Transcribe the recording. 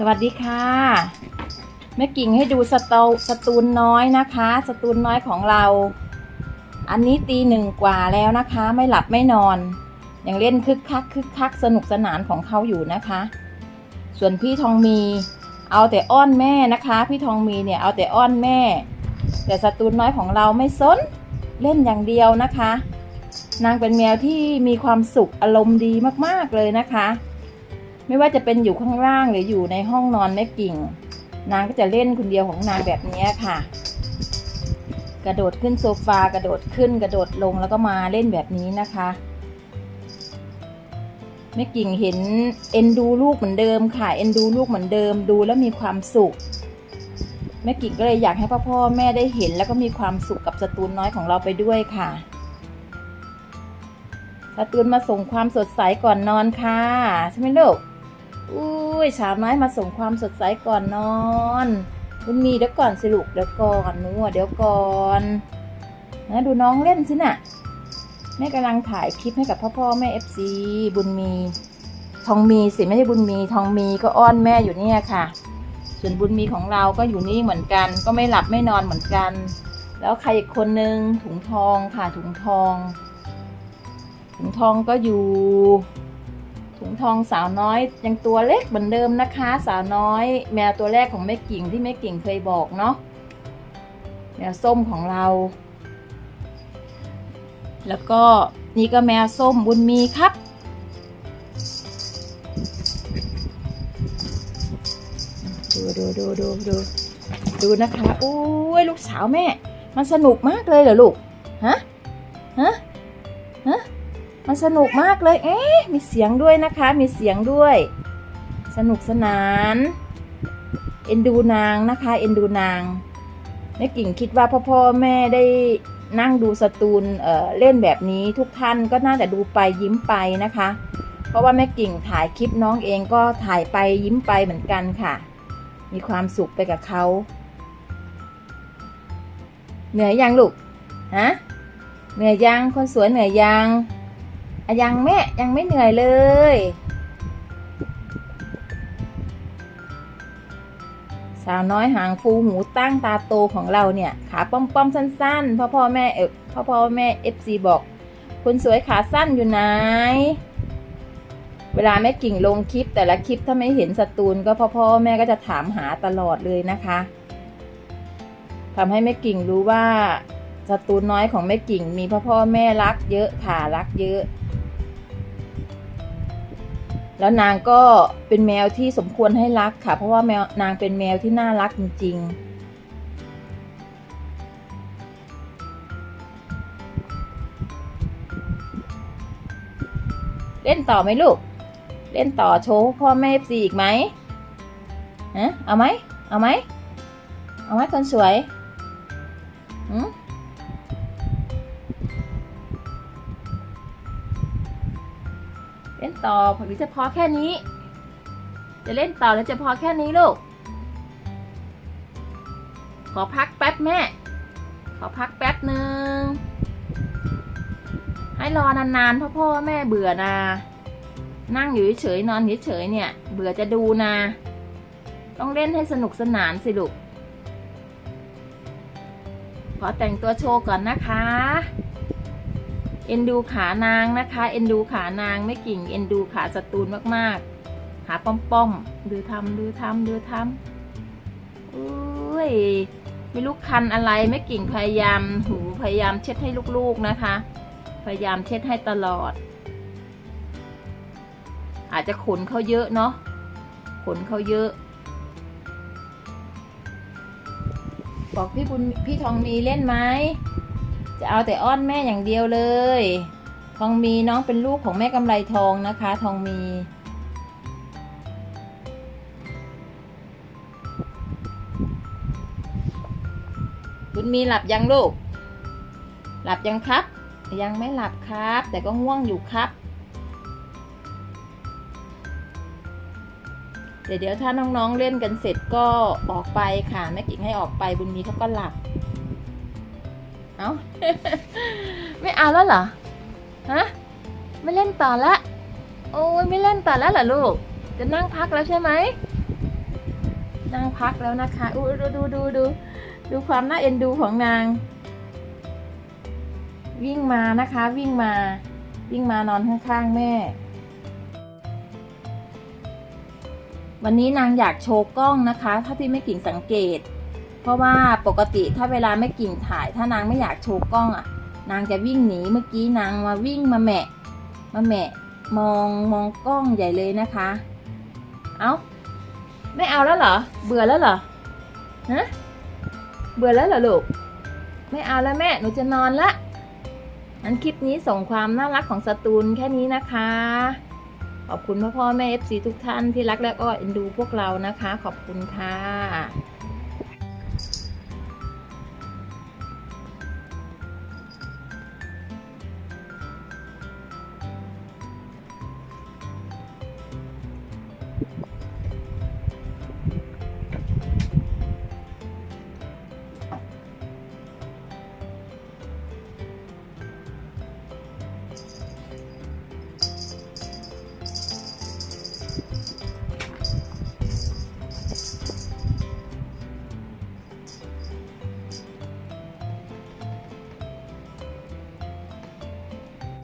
สวัสดีค่ะแม่กิ่งให้ดูสตอสตูนน้อยนะคะ สตูนน้อยของเรา อันนี้ตีหนึ่งกว่าแล้วนะคะ ไม่หลับไม่นอนยังเล่นคึกคักคึกคักสนุกสนานของเขาอยู่นะคะ ส่วนพี่ทองมีเอาแต่อ้อนแม่นะคะ พี่ทองมีเนี่ยเอาแต่อ้อนแม่ แต่สตูนน้อยของเราไม่สนเล่นอย่างเดียวนะคะ นางเป็นแมวที่มีความสุขอารมณ์ดีมากๆเลยนะคะ ไม่ว่าจะเป็นอยู่ข้างล่างหรืออยู่ในห้องนอนแม่กิ่ง นางก็จะเล่นคนเดียวของนางแบบนี้ค่ะ กระโดดขึ้นโซฟากระโดดขึ้น กระโดดลงแล้วก็มาเล่นแบบนี้นะคะแม่กิ่งเห็นเอ็นดูลูกเหมือนเดิมค่ะเอ็นดูลูกเหมือนเดิมดูแล้วมีความสุขแม่กิ่งก็เลยอยากให้พ่อพ่อแม่ได้เห็น แล้วก็มีความสุขกับสตูนน้อยของเราไปด้วยค่ะสตูนมาส่งความสดใสก่อนนอนค่ะ ใช่ไหมลูก อุ้ยสาวน้อยมาส่งความสดใสก่อนนอนบุญมีเดี๋ยวก่อนสิลูกเดี๋ยวก่อนหนูอะเดี๋ยวก่อนนะดูน้องเล่นสิน่ะแม่กำลังถ่ายคลิปให้กับพ่อพ่อแม่เอฟซีบุญมี ทองมีสิไม่ใช่บุญมีทองมีก็อ้อนแม่อยู่เนี่ยค่ะ ส่วนบุญมีของเราก็อยู่นี่เหมือนกัน ก็ไม่หลับไม่นอนเหมือนกัน แล้วใครอีกคนนึงถุงทองค่ะถุงทอง ถุงทองก็อยู่ ถุงทองสาวน้อยยังตัวเล็กเหมือนเดิมนะคะ สาวน้อย แมวตัวแรกของแม่กิ่งที่แม่กิ่งเคยบอกเนาะแมวส้มของเรา แล้วก็นี่ก็แมวส้มบุญมีครับ ดูดูดูดูดูดูนะคะอุ้ยลูกสาวแม่ มันสนุกมากเลยเหรอลูก ฮะ ฮะ ฮะ มันสนุกมากเลย เอ๊ะ มีเสียงด้วยนะคะ มีเสียงด้วย สนุกสนาน เอ็นดูนางนะคะ เอ็นดูนางแม่กิ่งคิดว่าพ่อพ่อแม่ได้นั่งดูสตูนเเล่นแบบนี้ทุกท่านก็น่าจะดูไปยิ้มไปนะคะ เพราะว่าแม่กิ่งถ่ายคลิปน้องเองก็ถ่ายไปยิ้มไปเหมือนกันค่ะ มีความสุขไปกับเขา เหนื่อยยังลูก ฮะ เหนื่อยยัง คนสวยเหนื่อยยัง ยังแม่ยังไม่เหนื่อยเลย สาวน้อยหางฟูหูตั้งตาโตของเราเนี่ย ขาป้อมป้อมสั้นๆพ่อพ่อแม่เออพ่อพ่อแม่เอฟซีบอกคนสวยขาสั้นอยู่ไหนเวลาแม่กิ่งลงคลิปแต่ละคลิปถ้าไม่เห็นสตูนก็พ่อพ่อแม่ก็จะถามหาตลอดเลยนะคะทำให้แม่กิ่งรู้ว่าสตูนน้อยของแม่กิ่งมีพ่อพ่อแม่รักเยอะค่ะรักเยอะ แล้วนางก็เป็นแมวที่สมควรให้รักค่ะ เพราะว่าแมวนางเป็นแมวที่น่ารักจริง ๆเล่นต่อไหมลูก เล่นต่อโชว์พ่อแม่ซีอีกไหมฮะเอาไหม เอาไหม เอาไหมคนสวยหืม เล่นต่อหรือจะพอแค่นี้ จะเล่นต่อหรือจะพอแค่นี้ลูก ขอพักแป๊บแม่ ขอพักแป๊บหนึ่ง ให้รอนานๆพ่อพ่อแม่เบื่อนะ นั่งอยู่เฉยๆนอนเฉยๆเนี่ย เบื่อจะดูนะ ต้องเล่นให้สนุกสนานสิลูก ขอแต่งตัวโชว์ก่อนนะคะ เอ็นดูขานางนะคะเอ็นดูขานางไม่กิ่งเอ็นดูขาสตูนมากๆ ขาป้อมๆดูทำดูทำดูทำอุ้ยไม่รู้คันอะไรไม่กิ่งพยายามหูพยายามเช็ดให้ลูกๆนะคะ พยายามเช็ดให้ตลอด อาจจะขนเขาเยอะเนาะขนเขาเยอะ บอกพี่บุญพี่ทองมีเล่นไหม จะเอาแต่อ้อนแม่อย่างเดียวเลย ทองมีน้องเป็นลูกของแม่กำไรทองนะคะ ทองมีบุญมีหลับยังลูก หลับยังครับ ยังไม่หลับครับ แต่ก็ง่วงอยู่ครับ เดี๋ยวเดี๋ยวถ้าน้องๆเล่นกันเสร็จก็ออกไปค่ะแม่กิ่งให้ออกไปบุญมีเขาก็หลับ เอาไม่เอาแล้วเหรอ ฮะ ไม่เล่นต่อละ โอ้ยไม่เล่นต่อแล้วเหรอลูก จะนั่งพักแล้วใช่ไหม นั่งพักแล้วนะคะอู้ดูดูดูดู ดูความน่าเอ็นดูของนาง วิ่งมานะคะ วิ่งมา วิ่งมานอนข้างๆแม่ วันนี้นางอยากโชว์กล้องนะคะ ถ้าที่ไม่กิ่งสังเกต เพราะว่าปกติถ้าเวลาไม่กิ่งถ่าย ถ้านางไม่อยากโชว์กล้องอะ นางจะวิ่งหนีเมื่อกี้นางมาวิ่งมาแหมะมาแหมะมองมองกล้องใหญ่เลยนะคะ เอาไม่เอาแล้วเหรอ เบื่อแล้วเหรอฮะเบื่อแล้วเหรอลูกไม่เอาแล้วแม่หนูจะนอนละงั้นคลิปนี้ส่งความน่ารักของสตูนแค่นี้นะคะ ขอบคุณพ่อพ่อแม่เอฟซีทุกท่านที่รักและก็เอ็นดูพวกเรานะคะ ขอบคุณค่ะ